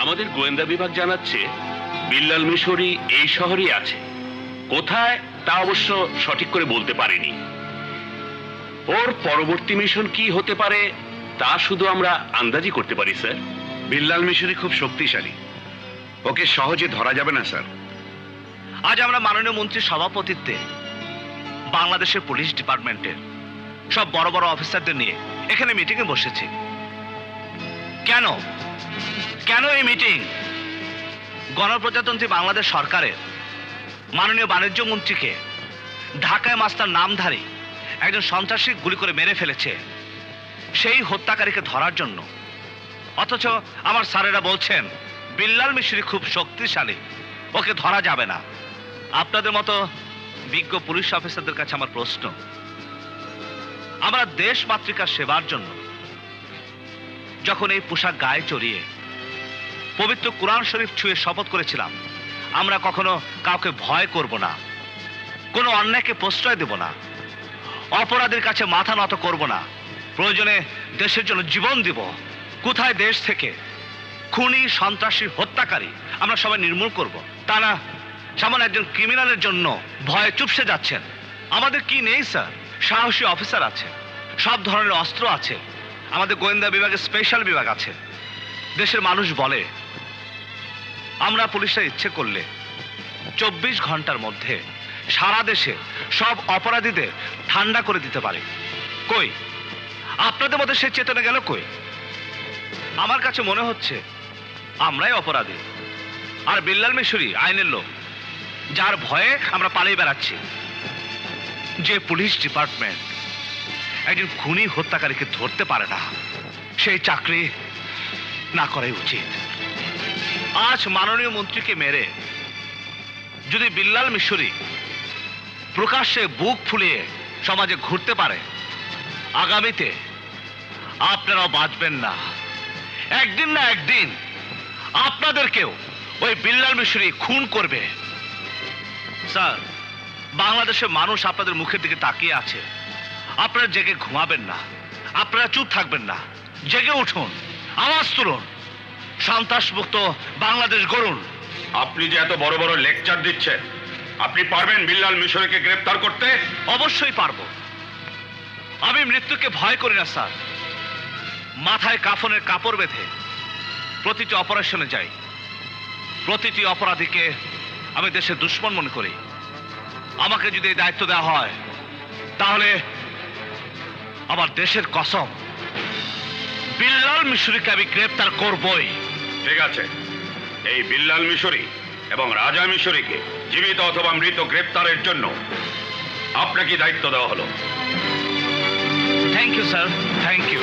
আমাদের গোয়েন্দা বিভাগ জানাচ্ছে বিল্লাল মিশরি এই শহরেই আছে। কোথায় তা অবশ্য সঠিক করে বলতে পারেনি। ওর পরবর্তী মিশন কি হতে পারে তা শুধু আমরা আন্দাজি করতে পারি স্যার। বিল্লাল মিশরি খুব শক্তিশালী। ওকে সহজে ধরা যাবে না স্যার। আজ আমরা মাননীয় মন্ত্রীর সভাপতিত্বে বাংলাদেশের পুলিশ ডিপার্টমেন্টের সব বড় বড় অফিসারদের নিয়ে এখানে মিটিংয়ে বসেছি। কেন? কেন এই মিটিং গণপ্রজাতন্ত্রী বাংলাদেশ সরকারের, মাননীয় বাণিজ্য মন্ত্রীকে ঢাকায় মাস্টার নামধারী একজন সন্ত্রাসী গুলি করে মেরে ফেলেছে, সেই হত্যাকারীকে ধরার জন্য। অথচ আমার স্যারেরা বলছেন, বিল্লাল মিশরি খুব শক্তিশালী, ওকে ধরা যাবে না। আপনাদের মতো বিজ্ঞ পুলিশ অফিসারদের কাছে আমার প্রশ্ন। আমরা দেশ মাতৃকার সেবার জন্য যখন এই পোশাক গায়ে চড়িয়ে পবিত্র কোরআন শরীফ ছুঁয়ে শপথ করেছিলাম, আমরা কখনো কাউকে ভয় করব না, কোনো অন্যায়কে প্রশ্রয় দেব না, অপরাধের কাছে মাথা নত করব না, প্রয়োজনে দেশের জন্য জীবন দিব, কোথায় দেশ থেকে খুনি, সন্ত্রাসী, হত্যাকারী আমরা সবাই নির্মূল করব। তা না, সামান্য একজন ক্রিমিনালের জন্য ভয়ে চুপসে যাচ্ছেন। আমাদের কি নেই, স্যার? সাহসী অফিসার আছে সব ধরনের অস্ত্র আছে। আমাদের গোয়েন্দা বিভাগে স্পেশাল বিভাগ আছে। দেশের মানুষ বলে, আমরা পুলিশরা ইচ্ছে করলে চব্বিশ ঘণ্টার মধ্যে সারা দেশে সব অপরাধীদের ঠান্ডা করে দিতে পারে। কই? আপনাদের মধ্যে সে চেতনা গেল কই? আমার কাছে মনে হচ্ছে আমরাই অপরাধী। আর বিল্লাল মিশরি, আইনের লোক, যার ভয়ে আমরা পালিয়ে বেড়াচ্ছি। যে পুলিশ ডিপার্টমেন্ট একজন খুনি হত্যাকারীকে ধরতে পারে না। সেই চাকরি না করাই উচিত। আজ মাননীয় মন্ত্রীকে মেরে যদি বিল্লাল মিশরি প্রকাশ্যে বুক ফুলিয়ে সমাজে ঘুরতে পারে, আগামীতে আপনারাও বাঁচবেন না। একদিন না একদিন আপনাদেরকেও ওই বিল্লাল মিশরি খুন করবে। স্যার, বাংলাদেশের মানুষ আপনাদের মুখের দিকে তাকিয়ে আছে। আপনারা জেগে ঘুমাবেন না। আপনারা চুপ থাকবেন না। জেগে উঠুন আওয়াজ তুলুন। সন্ত্রাসমুক্ত বাংলাদেশ গড়ুন। আপনি যে এত বড় বড় লেকচার দিচ্ছেন আপনি পারবেন বিল্লাল মিশরিকে গ্রেফতার করতে? অবশ্যই পারব। আমি মৃত্যুকে ভয় করি না স্যার। মাথায় কাফনের কাপড় বেঁধে প্রতিটি অপারেশনে যাই। প্রতিটি অপরাধীকে আমি দেশের দুশ্মন মনে করি। আমাকে যদি এই দায়িত্ব দেওয়া হয় তাহলে আমার দেশের কসম। বিল্লাল মিশরিকে আমি গ্রেপ্তার করবই। ঠিক আছে। এই বিল্লাল মিশরি এবং রাজা মিশরিকে জীবিত অথবা মৃত গ্রেপ্তারের জন্য আপনাকে দায়িত্ব দেওয়া হলো। Thank you sir thank you